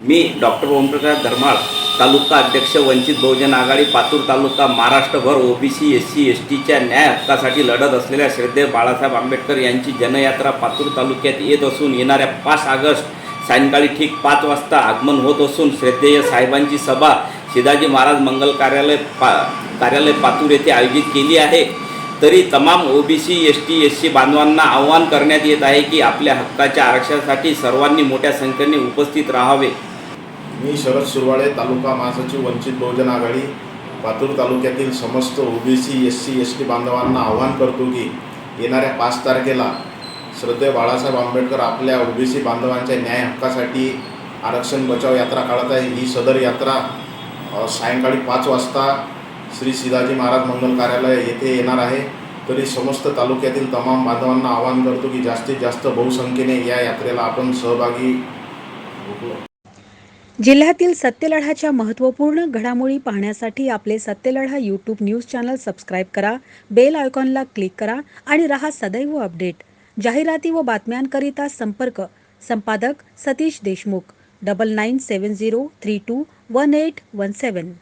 मी doctor Omprakash धर्माळ तालुका अध्यक्ष वंचित बहुजन आघाडी पातूर तालुका महाराष्ट्रभर OBC S C S टीच्या न्याय हक्कासाठी लढत असलेल्या श्रद्धेय बाळासाहेब आंबेडकर यांची जनयात्रा पातूर तालुक्यात येत असून येणाऱ्या पाच ऑगस्ट सायंकाळी ठीक पाच वाजता आगमन होत असून श्रद्धेय साहेबांची सभा शिदाजी महाराज मंगल कार्यालय पा कार्यालय पातूर येथे आयोजित केली आहे. तरी तमाम OBC S T S C बांधवांना आवाहन करण्यात येत आहे की आपल्या हक्काच्या आरक्षणासाठी सर्वांनी मोठ्या संख्येने उपस्थित राहावे. मी शरद सुरवाळे तालुका महासचिव वंचित बहुजन आघाडी पातूर तालुक्यातील समस्त OBC S C S T बांधवांना आवाहन करतो की येणाऱ्या पाच तारखेला श्रद्धे बाळासाहेब आंबेडकर आपल्या ओबीसी बांधवांच्या न्याय हक्कासाठी आरक्षण बचाव यात्रा काढत आहे. ही सदर यात्रा सायंकाळी पाच वाजता श्री शिवाजी महाराज मंगल कार्यालय येथे येणार आहे. तरी समस्त तालुक्यातील तमाम बांधवांना आवाहन करतो की जास्तीत जास्त बहुसंख्येने या यात्रेला आपण सहभागी जिल्ह्यातील सत्यलढाच्या महत्त्वपूर्ण घडामोडी पाहण्यासाठी आपले Satyaladha YouTube news channel subscribe करा बेल आयकॉनला क्लिक करा आणि रहा सदैव अपडेट जाहिराती व बातम्यांकरिता संपर्क संपादक Satish Deshmukh double nine seven zero three two one eight one seven